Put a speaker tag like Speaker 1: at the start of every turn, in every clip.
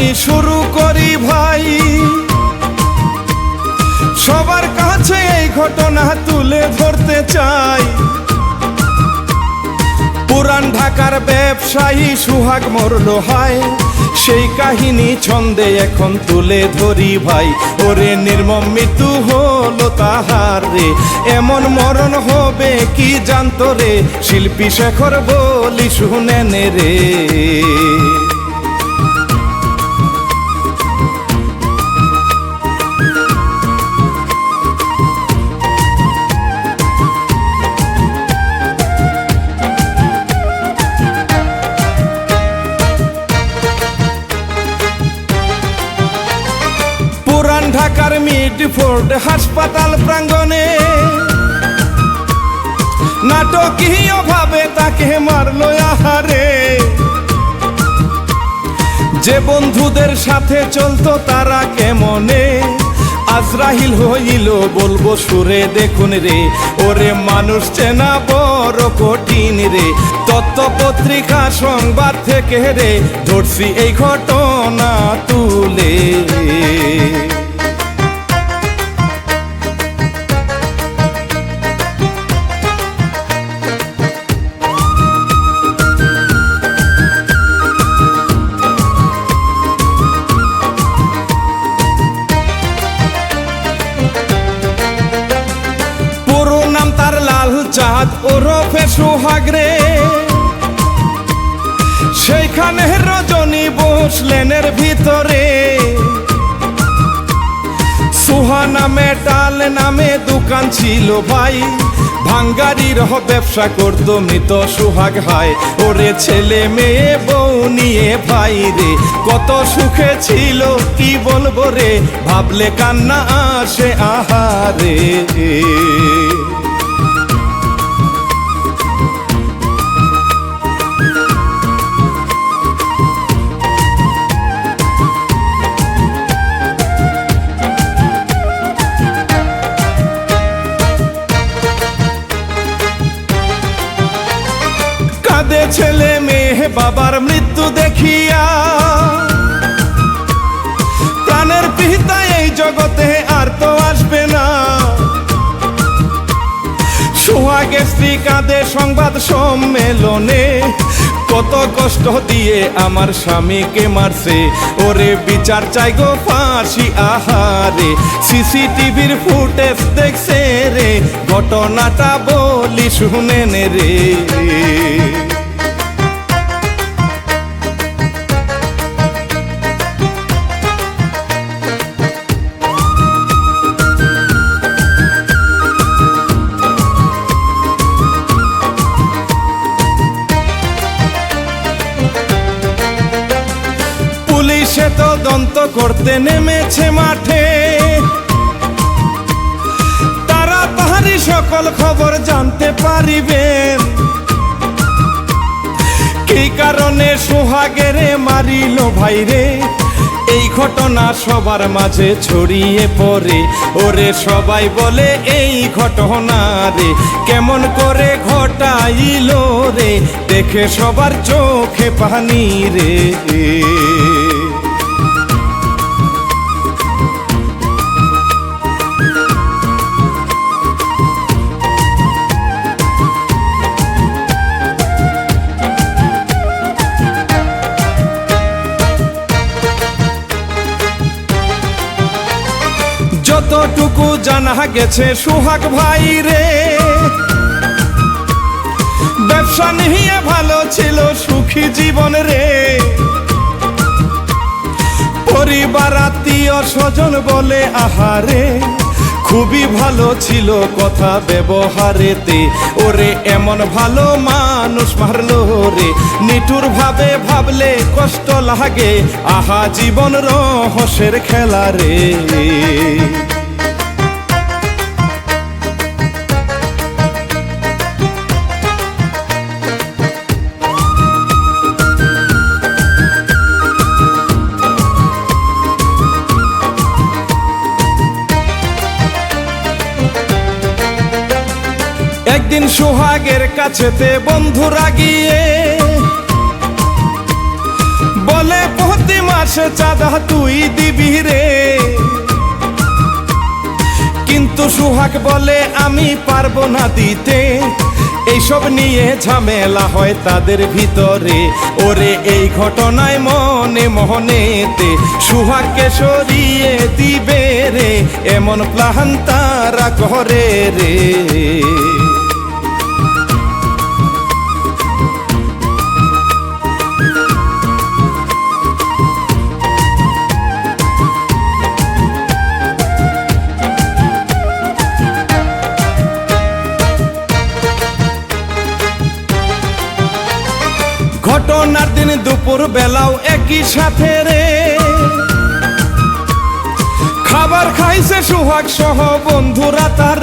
Speaker 1: আমি শুরু করি ভাই। সবার কাছে এই ঘটনা তুলে ধরতে চাই। পুরান ঢাকার ব্যবসায়ী সুহাগ মরল হায়। সেই কাহিনী ছন্দে এখন তুলে ধরি ভাই। ওরে নির্মম মৃত্যু হলো তাহার রে। এমন মরণ হবে কি জানতো রে? শিল্পী শেখর বলি শুনেন রে। নাটকীয় তাকে মারলো আহারে। যে বন্ধুদের সাথে চলতো তারা কেমনে? আজরাহিল হইল বলব, সুরে দেখুন রে, ওরে মানুষ চেনা বড় কঠিন রে। তত্ত্ব পত্রিকা সংবাদ থেকে রে, ধরছি এই ঘটনা তুলে। বসলেনের ভিতরে। সুহা নামে টাল নামে দোকান ছিল ভাই। ভাঙ্গারির ব্যবসা করতো মৃত সুহাগ হায় ওরে ছেলে মেয়ে, বউ নিয়ে ভাই রে। কত সুখে ছিল, কি বলব রে? ভাবলে কান্না আসে আহারে। বাবার মৃত্যু দেখিয়া প্রাণের পিতা এই জগতে আর তো আসবে না। সোহাগে স্ত্রী কাঁদে, সংবাদ সম্মেলনে কত কষ্ট দিয়ে আমার স্বামীকে মারছে। ওরে বিচার চাই গো ফাঁসি, আহারে, সিসিটিভির ফুটেজ দেখছে রে। ঘটনাটা বলি শুনেন রে। তদন্ত করতে নেমেছে মাঠে। তারা তাহারি সকল খবর জানতে পারিবেন। কি কারণে সোহাগেরে মারিল ভাইরে? এই ঘটনা সবার মাঝে ছড়িয়ে পড়ে। ওরে সবাই বলে, এই ঘটনা রে, কেমন করে ঘটাইল রে? দেখে সবার চোখে পানি রে। জানা গেছে, সুহাগ ভাই রে। ব্যবসা নিয়ে ভালো ছিল, সুখী জীবন রে। পরিবার, আত্মীয় স্বজন বলে, আহারে, খুবই ভালো ছিল কথা ব্যবহারেতে। ওরে, এমন ভালো মানুষ মারলো রে। নিঠুর ভাবে ভাবলে কষ্ট লাগে, আহা জীবন রহস্যের খেলা রে। একদিন সোহাগের কাছেতে বন্ধুরা গিয়ে বলে প্রতিমা মাসে চাঁদা তুই দিবি রে। কিন্তু সুহাগ বলে, আমি পারব না দিতে। এইসব নিয়ে ঝামেলা হয় তাদের ভিতরে। ওরে, এই ঘটনায় মনে মনেতে সুহাগকে সরিয়ে দিবে রে। এমন প্লান তারা করে রে। একই সাথে রে। খাবার খাইছে সুহাগ সহ বন্ধুরা তার।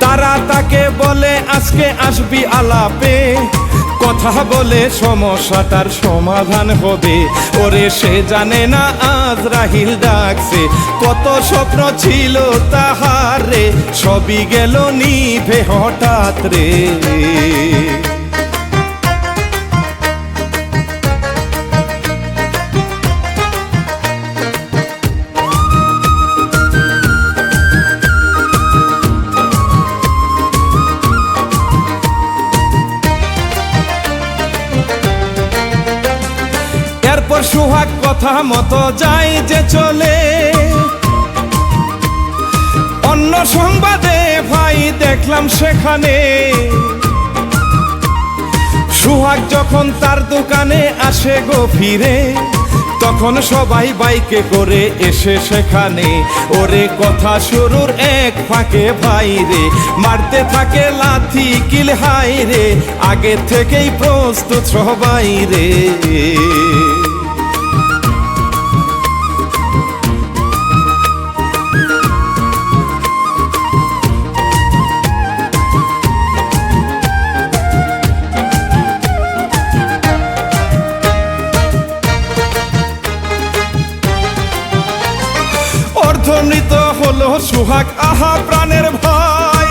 Speaker 1: তারা তাকে বলে, আজকে আসবি আলাপে। কথা বলে সমস্যাটার সমাধান হবে। ওরে সে জানে না আজ রাহিল ডাকছে। কত স্বপ্ন ছিল তাহার, সবই গেল নিভে হঠাৎ রে। কথা মতো যাই যে চলে। অন্য সংবাদে ভাই দেখলাম সেখানে। সুহাগ যখন তার দোকানে আসে গো ফিরে, তখন সবাই বাইকে করে এসে সেখানে। ওরে কথা শুরুর এক ফাঁকে ভাই রে, মারতে থাকে লাথি কিল হাই রে, আগে থেকেই প্রস্তুত সবাই রে। অর্ধনৃত হলো সুহাগ, আহা প্রাণের ভাই।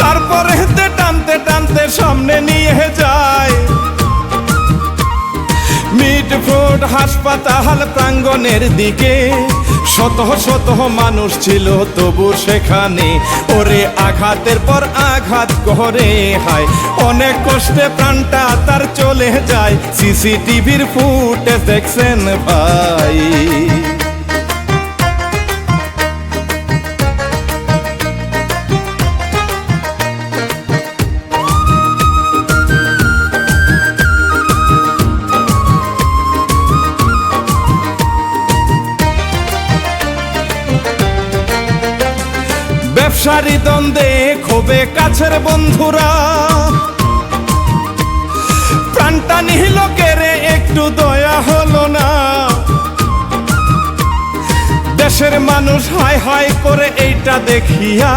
Speaker 1: তারপরে টানতে টানতে সামনে নিয়ে যায়। মিড ফ্রুট হাসপাতাল প্রাঙ্গণের দিকে। শত শত মানুষ ছিল, তবু সেখানে ওরে আঘাতের পর আঘাত করে হায়। অনেক কষ্টে প্রাণটা তার চলে যায়, সিসিটিভির ফুটে দেখছেন ভাই। ব্যবসারী দ্বন্দ্বে ক্ষোভে কাছের বন্ধুরা। প্রাণটা নিহিল কেড়ে, একটু দয়া হলো না। দেশের মানুষ হাই হাই করে এইটা দেখিয়া,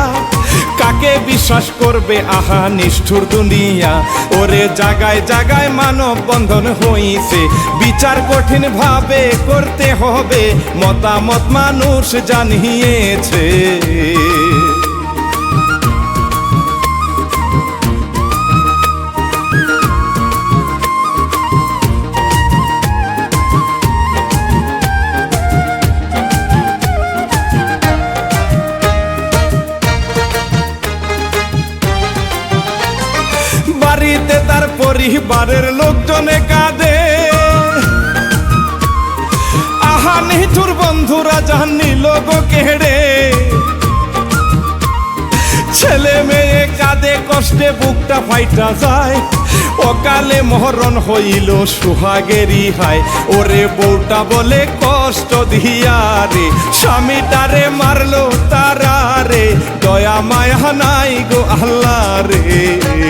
Speaker 1: কাকে বিশ্বাস করবে? আহা, নিষ্ঠুর দুনিয়া। ওরে জাগায় জাগায় মানব বন্ধন হইছে। বিচার কঠিন ভাবে করতে হবে। মতামত মানুষ জানিয়েছে। বাড়িতে তার পরিবারের লোকজনে কাঁদে। আহা, নিঠুর বন্ধুরা জানি লোক কেড়ে। ছেলে মেয়ে কাঁদে, কষ্টে বুকটা ফাইটা যায়। অকালে মহরণ হইল, সুহাগেরই হায়। ওরে বউটা বলে কষ্ট দিয়া রে, স্বামীটারে মারলো তারা রে। দয়া, মায়া নাই গো আল্লাহ রে।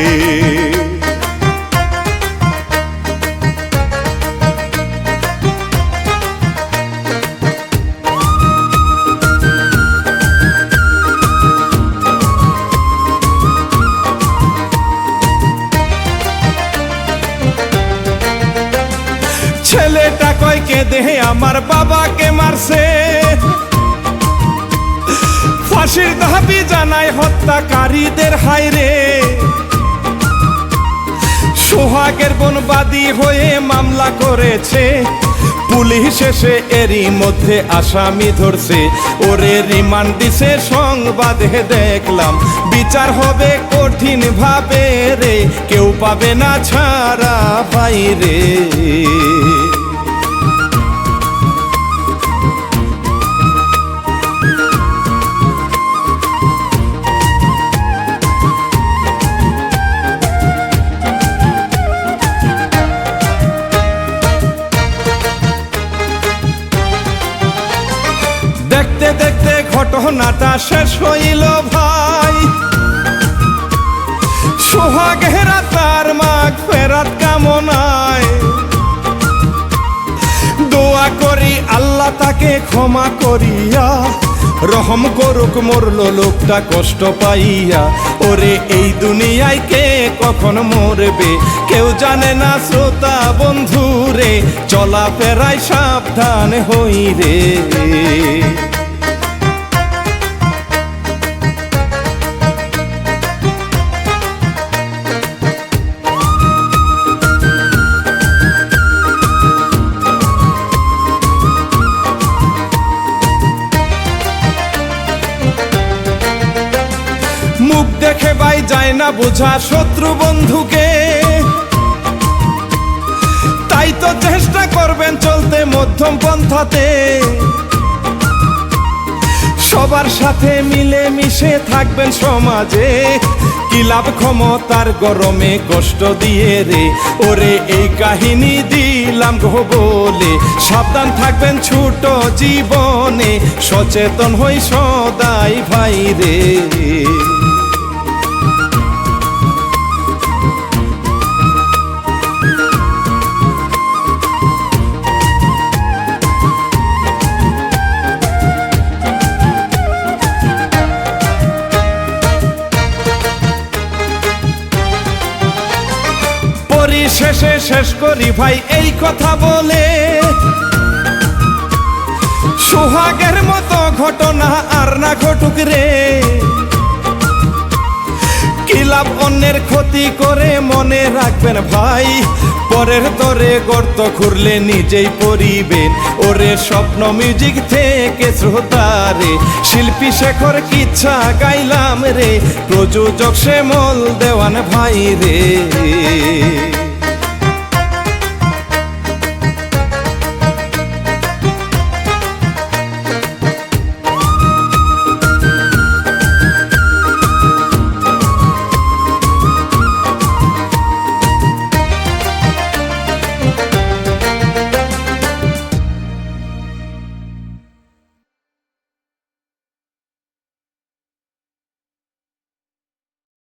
Speaker 1: কয় কে দেহে আমার বাবাকে মারছে? ফাঁসির দাবি জানায় হত্যাকারীদের হাইরে সোহাগের বনবাদী হয়ে মামলা করেছে। পুলিশ এসে এরই মধ্যে আসামি ধরছে। ওরে রিমান্ড দিছে, সংবাদে দেখলাম। বিচার হবে কঠিন ভাবে রে। কেউ পাবে না ছাড়া বাইরে। ঘটনাটা শেষ হইল ভাই। সোহাগেরা তার মাগ ফেরাত কামনায়। দোয়া করি আল্লাহ তাকে ক্ষমা করিয়া, রহম করুক মরল লোকটা কষ্ট পাইয়া। ওরে এই দুনিয়ায় কে কখন মরবে, কেউ জানে না শ্রোতা বন্ধু রে চলা ফেরায় সাবধান হই রে যায় না বোঝা শত্রু বন্ধুকে। তাই তো চেষ্টা করবেন চলতে মধ্যম পন্থাতে। সবার সাথে মিলে মিশে থাকবেন সমাজে। কি লাভ ক্ষমতার গরমে কষ্ট দিয়ে রে? ওরে, এই কাহিনী দিলাম গো বলে। সাবধান থাকবেন ছোট জীবনে। সচেতন হই সদাই ভাই রে। শেষ করি ভাই, এই কথা বলে। সোহাগের মতো ঘটনা আর না ঘটুক রে। কি লাভ অন্যের ক্ষতি করে মনে রাখবেন ভাই? পরের তরে গর্ত খুঁড়লে নিজেই পরিবেন। ওরে স্বপ্ন মিউজিক থেকে শ্রোতারে শিল্পী শেখর কিচ্ছা গাইলাম রে। প্রযোজক শ্যামল দেওয়ান ভাই রে।